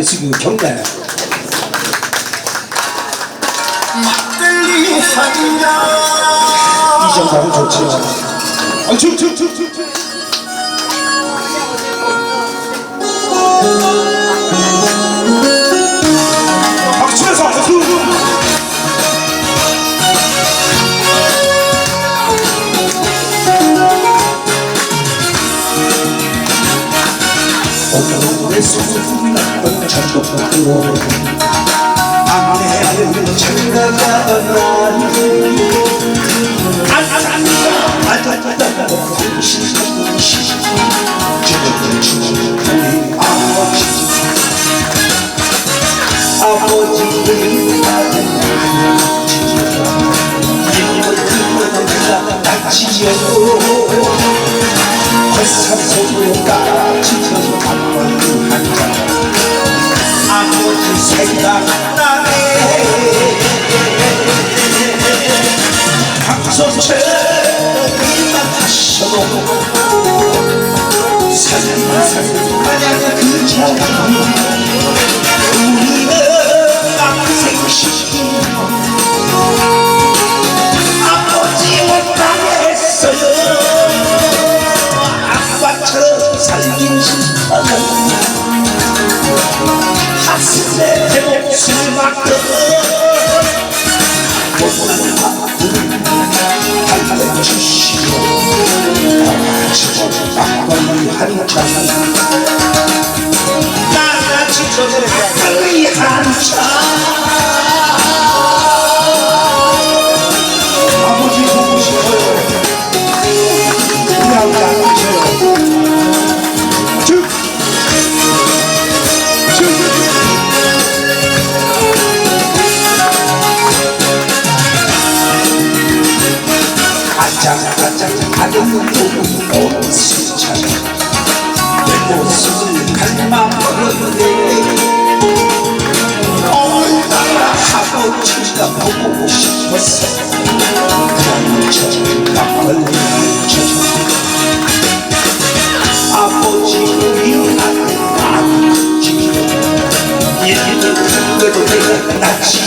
숙이고 경례 막걸리 한잔 이 정도면 좋지요 아, 쭉, 쭉, 쭉, 쭉, 쭉. 전국으로 안내하는 장가가던 날 아버지를 그녀가 다치려고 뱃살 속으로 까치던 아빠 생각나네. 박소철이만 하셔도 살살살 마냥 그 자리 아버지가 보고 싶었어 그저 막걸리 쳐 아버지 미안한 아버지 얘는 그대로 내가 낯지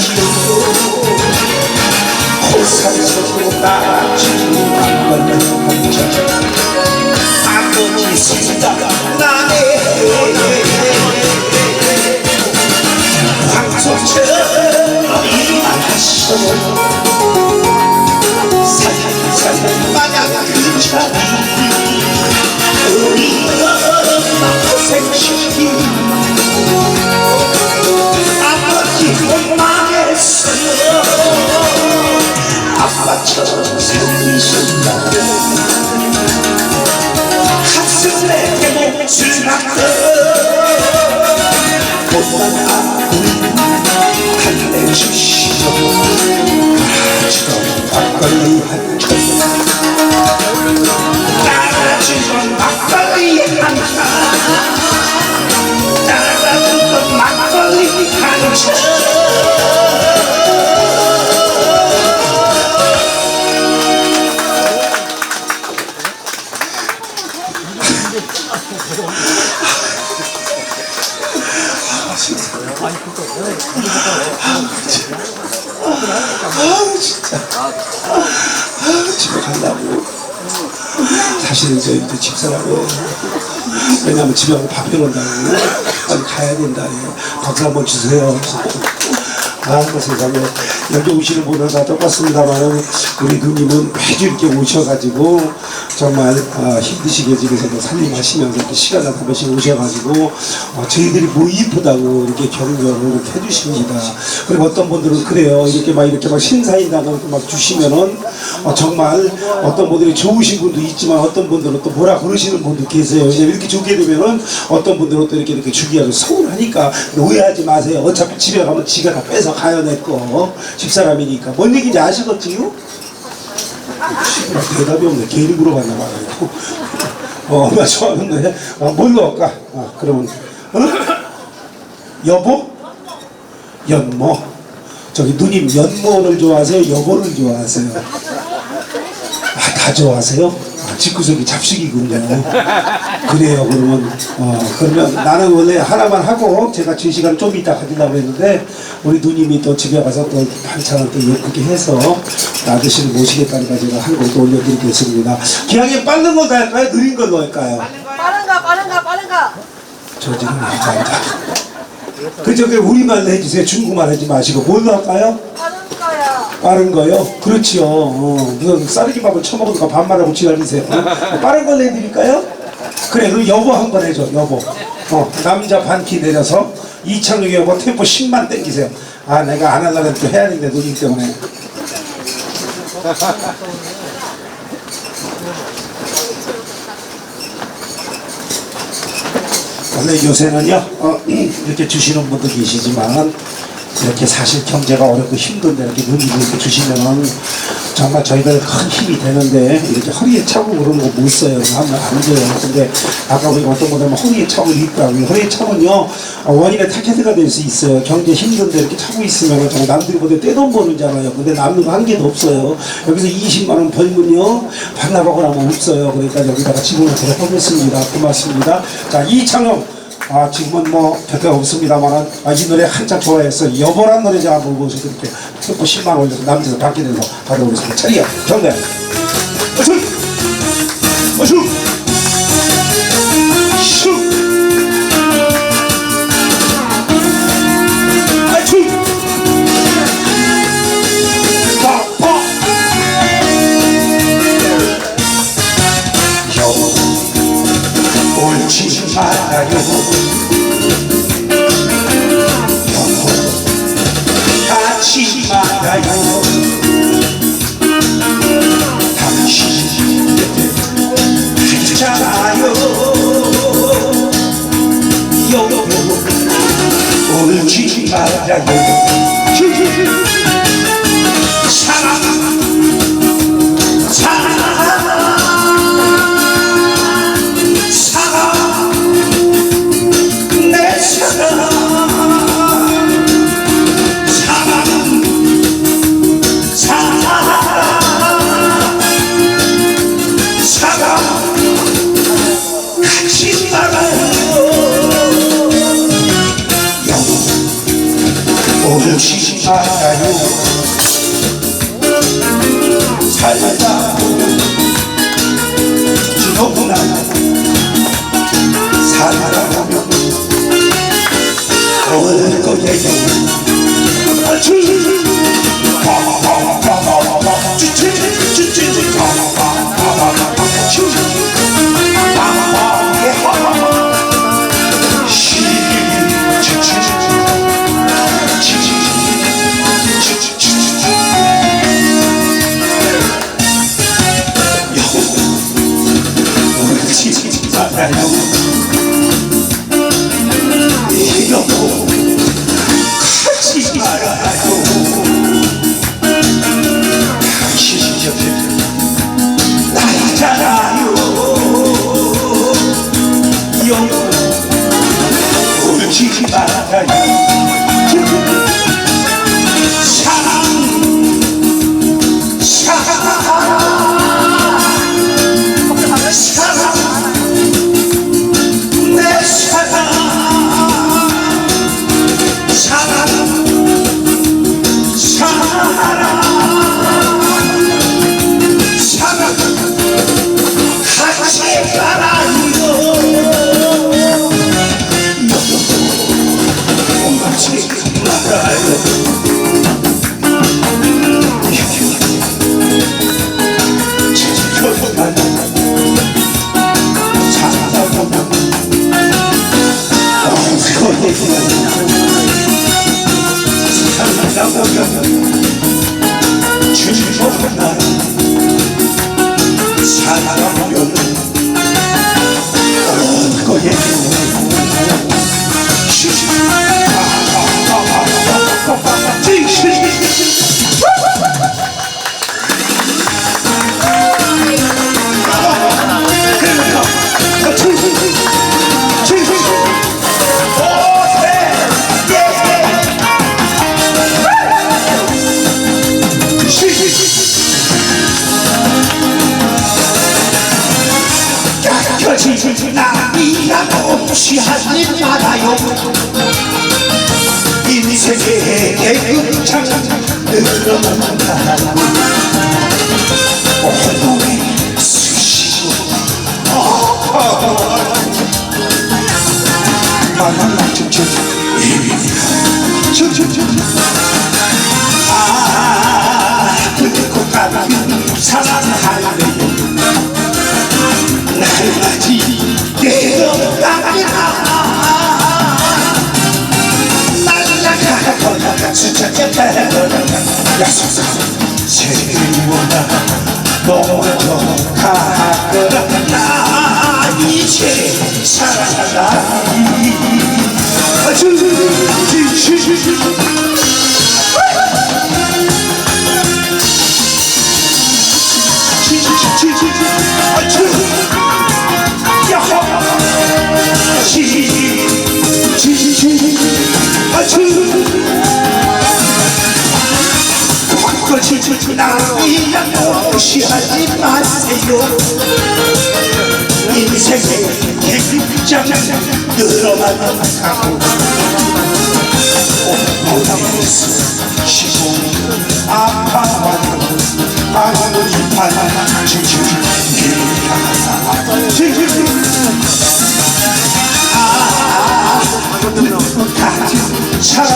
가슴에 내 목줄 박던 못난 집에 가고 밥 해놓는다고. 빨리 가야 된다 박수 한번 주세요. 아 세상에 여기 오시는 분은 다 똑같습니다만 우리 누님은 매주 이렇게 오셔가지고 정말 아, 힘드시게 집에서도 살림하시면서 시간을 한 번씩 오셔가지고 어, 저희들이 뭐 이쁘다고 이렇게 격려를 이렇게 해주십니다. 그리고 어떤 분들은 그래요. 이렇게 막 이렇게 막 신사인당을 막 주시면은 어, 정말 어떤 분들이 좋으신 분도 있지만 어떤 분들은 또 뭐라 그러시는 분도 계세요. 이렇게 주게 되면은 어떤 분들은 또 이렇게 이렇게 주기하고 서운하니까 오해하지 마세요. 어차피 집에 가면 지가 다 뺏어 가야 내거 집사람이니까 뭔 얘기인지 아시겠지요? 대답이 없네. 괜히 물어봤나 봐. 어, 얼마 좋아하는데, 어, 뭘 넣을까? 아, 그러면, 어? 여보? 연모. 저기 누님 연모를 좋아하세요? 여보를 좋아하세요? 아, 다 좋아하세요? 아, 집구석이 잡식이군요. 그래요. 그러면 어 그러면 나는 원래 하나만 하고 제가 제 시간 좀 이따 가지려고 했는데 우리 누님이 또 집에 가서 또 반찬을 또 예쁘게 해서 아저씨를 모시겠다니까 제가 한 곡도 올려드리겠습니다. 기왕에 빠른 걸로 할까요? 느린 걸로 할까요? 빠른가 빠른가 빠른가 저지는 감사합니다. 그 저기 우리말로 해주세요. 중국말 하지 마시고 뭘로 할까요? 빠른 거야 빠른 거요? 그렇지요. 어, 무슨 쌀기 밥을 처먹으니까 반말하고 지랄이세요. 어? 빠른 걸로 해드릴까요? 그래, 그럼 여보 한 번 해줘, 여보. 어, 남자 반키 내려서 이창용 여보 템포 10만 땡기세요. 아, 내가 안 하려고 했는데 해야 되는데, 누님 때문에. 원래 요새는요 어, 이렇게 주시는 분도 계시지만 이렇게 사실 경제가 어렵고 힘든데 이렇게 이렇게 주시면은 정말 저희들 큰 힘이 되는데 이렇게 허리에 차고 그런 거 못 써요. 하면 안 돼요. 근데 아까 우리 어떤 분들은 허리에 차고 있더라고요 허리에 차면요 어, 원인의 타겟가 될 수 있어요. 경제 힘든데 이렇게 차고 있으면 정말 남들이 보다 떼돈 버는 줄 알아요. 근데 남는 거 한 개도 없어요. 여기서 20만 원 벌면요 반납하고 나면 없어요. 그러니까 여기다가 지분을 들어보겠습니다. 고맙습니다. 자 이창용 아 지금은 뭐 곁에 없습니다만 아, 이 노래 한참 좋아해서 여보란 노래 제가 모셔서 이렇게 템포 10만 올려서 남자에서 받게 돼서 받아오겠습니다. 차리야 경례 어수 어수 옳지 오지 말아요 살다 너무나 살아가면 올 거예요 아주 바바바바바바 찌찌찌찌찌 약속사 세월아 먼저 가거나 나 이제 사랑한다 나이랑 마세요 인생의 백장 늘어만 가고 온몸에서 시고 아파하고 아무리 반 징징 아 같은 사랑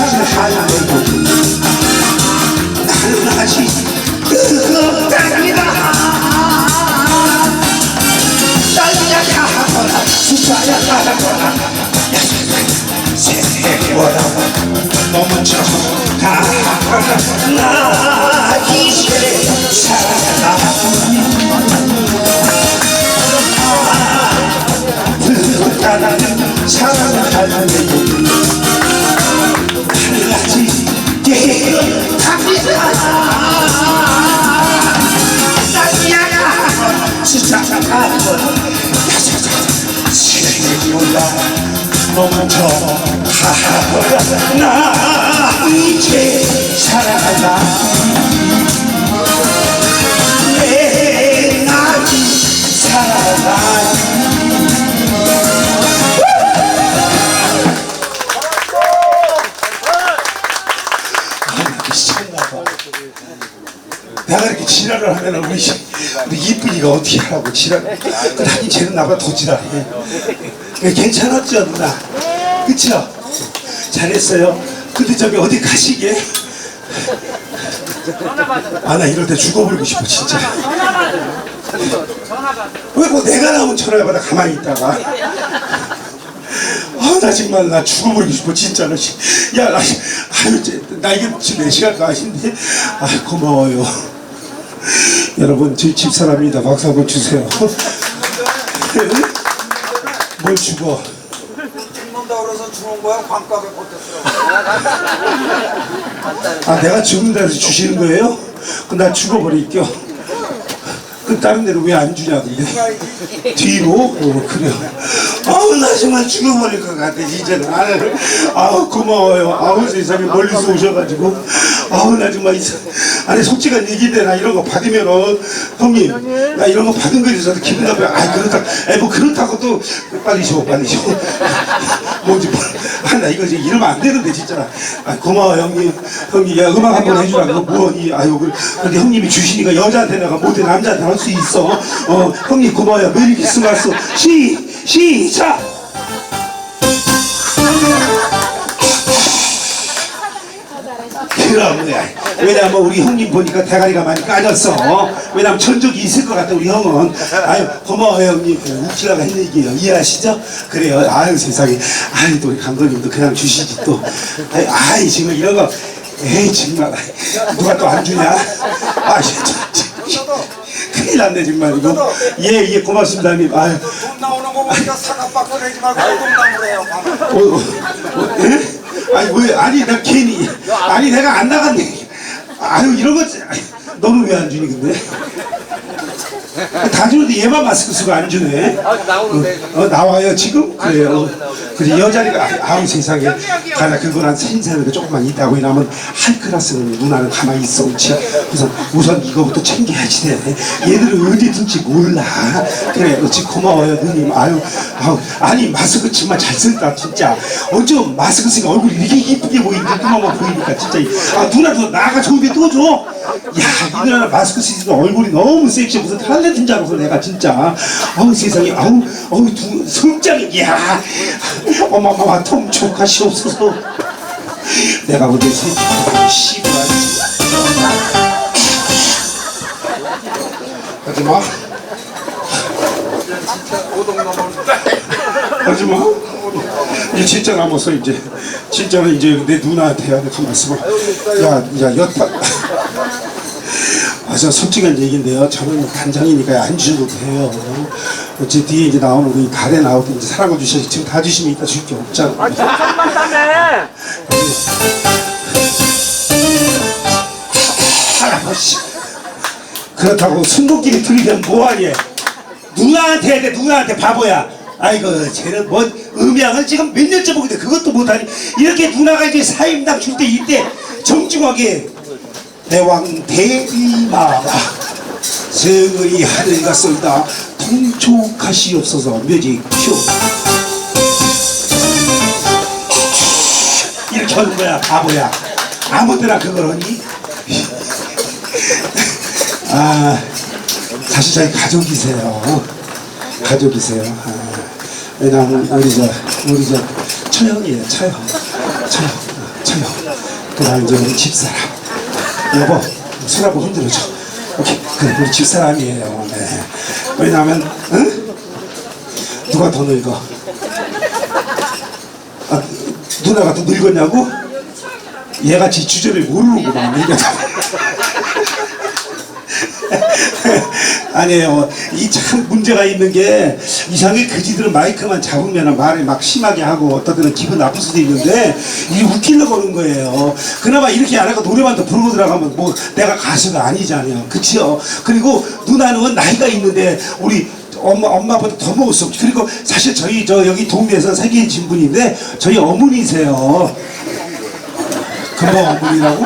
멈춰 나 이제 살아간다. 내가 이렇게 지랄을 하면 우리, 우리 이쁜이가 어떻게 하라고 지랄. 하긴 쟤는 나보다 더 지랄해 괜찮았죠 누나? 그쵸? 잘했어요. 근데 저기 어디 가시게? 아 나 이럴 때 죽어버리고 싶어 진짜. 왜뭐 내가 나오면 전화를 받아 가만히 있다가? 아나 정말 나 죽어버리고 싶어 진짜로. 야 나, 아유 쟤, 나 이게 지금 몇 시간 가신데? 아 고마워요. 여러분 저희 집사람입니다. 박수 한번 주세요 뭘 죽어 죽는다 그래서 죽은 거야? 광각에 버텼어. 아 내가 죽는다 해서 주시는 거예요? 그럼 나 죽어버릴게요 그 다른 데로 왜 안 주냐 근데 뒤로? 어 그래요 아우 나 정말 죽어버릴 것 같아 나는 아우 고마워요 아우 세상에 멀리서 오셔가지고 아우 나 정말 이 사- 아니 솔직한 얘기인데 나 이런 거 받으면은 형님 나 이런 거 받은 거에 대해서 기분 나빠요 아 그렇다. 에뭐 그렇다고 또 빨리 쉬어 빨리 쉬어 뭐지 아나 이거 이제 이러면 안 되는데 진짜 아 고마워 형님. 형님 야 음악 한 번 해주라. 그거 뭐니 아유 그- 근데 형님이 주시니까 여자한테 내가 못해 남자한테 할 수 있어. 어 형님 고마워요. 메리 크리스마스. 시 시작 그럼요. 왜냐면 우리 형님 보니까 대가리가 많이 까졌어. 왜냐면 전적이 있을 것 같아 우리 형은. 아유 고마워요 형님. 그 웃기려고 했는 얘기예요. 이해하시죠? 그래요. 아유 세상에. 아유 또 우리 감독님도 그냥 주시지 또. 아유 아이 지금 이런 거. 에이 정말 누가 또 안 주냐? 아 진짜. 큰일 났네 정말 이거. 예예 고맙습니다 형님. 아유. 돈 나오는 거 보니까 사과박스 내지 말고 돈 나무래요. 어, 어, 어, 에? 아니 왜? 아니 나 괜히. 아니 내가 안 나갔네. 아유 이런 거 너는 왜 안 주니 근데 다 주는데 얘만 마스크 쓰고 안 주네. 아, 나오는데. 어, 나와요 지금? 그래요. 그래 여자니까 아, 아우 세상에 가나 그거 한 생사는 조금만 있다고 이러면 할 클라스는 누나는 가만히 있어 그렇지 우선 우선 이거부터 챙겨야지 돼. 얘들은 어디 든지 몰라. 그래 그렇지. 고마워요 누님. 아유 아우 아니 마스크 정말 잘 쓴다 진짜. 어쩜 마스크 쓰니까 얼굴이 이렇게 이쁘게 보이는데 누나만 보이니까 진짜. 아 누나도 나가 좋은데 또줘 야 이 누나 마스크 쓰니까 얼굴이 너무 섹시해. 무슨 탤 런트인 줄 알아서 내가 진짜. 아우 세상에. 아우 아우 두 성장이 야. 어마어마 통 조카시옵소서 내가 근데 씨발 하지마 오동 넘었는데. 하지마. 이제 진짜 남았어 이제. 진짜는 이제 내 누나한테 해야 돼 가만 있어봐. 야야 여타 아, 저 솔직한 얘기인데요. 저는 간장이니까 안 주셔도 돼요. 어째 뒤에 이제 나오는 우리 가래 나올 때 이제 사랑을 주셔서 지금 다 주시면 이따 줄 게 없잖아. 아, 정상만 다네. 할아버지. 그렇다고 순국끼리 들이면 뭐하니? 누나한테 해야 돼, 누나한테 바보야. 아이고, 쟤는 뭔 음양을 지금 몇 년째 돼. 그것도 못하니. 이렇게 누나가 이제 사임당 줄 때 이때 정중하게 대왕 대비마마 성의 하늘과 쏠다. 통촉하시옵소서 큐 이렇게 하는 거야 바보야. 아무 데나 그걸 하니? 아 사실 저희 가족이세요. 가족이세요. 아, 왜냐하면 우리 저 우리 저 처형이에요 처형. 처형 처형. 그다음 이제 우리 집사람 여보 손 한번 흔들어줘 오케이 그래 우리 집사람이에요 네. 왜냐하면 응? 누가 더 늙어 아, 누나가 더 늙었냐고? 얘같이 주제를 모르는구만 얘가 아니에요. 이 참 문제가 있는 게 이상하게 그지들은 마이크만 잡으면 말을 막 심하게 하고 어떤 때는 기분 나쁠 수도 있는데 이게 웃기려고 그러는 거예요. 그나마 이렇게 안 하고 노래만 더 부르고 들어가면 뭐 내가 가수가 아니잖아요. 그치요? 그리고 누나는 나이가 있는데 우리 엄마, 엄마보다 더 먹었어. 그리고 사실 저희 저 여기 동네에서 세계인 분인데 저희 어머니세요. 금방 어머니라고?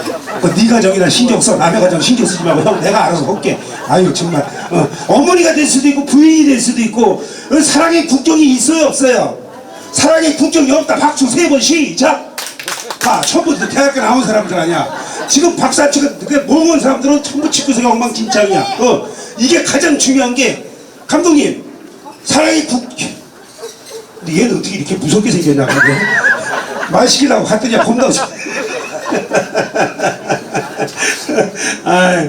어, 네 가정이나 신경 써. 남의 가정 신경 쓰지 말고 형 내가 알아서 할게. 아유 정말. 어, 어머니가 될 수도 있고 부인이 될 수도 있고 어, 사랑의 국경이 있어요 없어요? 사랑의 국경이 없다. 박수 세 번 시작. 봐 처음부터 대학교 나온 사람들 아니야. 지금 박사 그 모은 사람들은 전부 치고서가 엉망진창이야. 어, 이게 가장 중요한 게 감독님 사랑의 국 근데 얘는 어떻게 이렇게 무섭게 생겼냐 시키려고 갔더니 없어 아,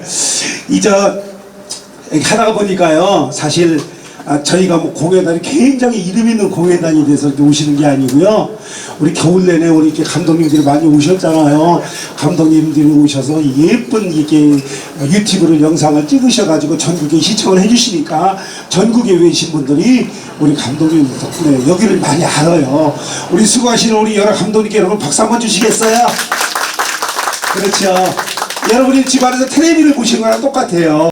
이저 하다가 보니까요, 사실 아, 저희가 뭐 공연단이 굉장히 이름 있는 공연단이 돼서 오시는 게 아니고요. 우리 겨울 내내 우리 이렇게 감독님들이 많이 오셨잖아요. 감독님들이 오셔서 예쁜 이게 유튜브를 영상을 찍으셔가지고 전국에 시청을 해주시니까 전국에 계신 분들이 우리 감독님 덕분에 여기를 많이 알아요. 우리 수고하시는 우리 여러 감독님께 여러분 박수 한번 주시겠어요? 그렇죠. 여러분이 집안에서 텔레비를 보시는 거랑 똑같아요.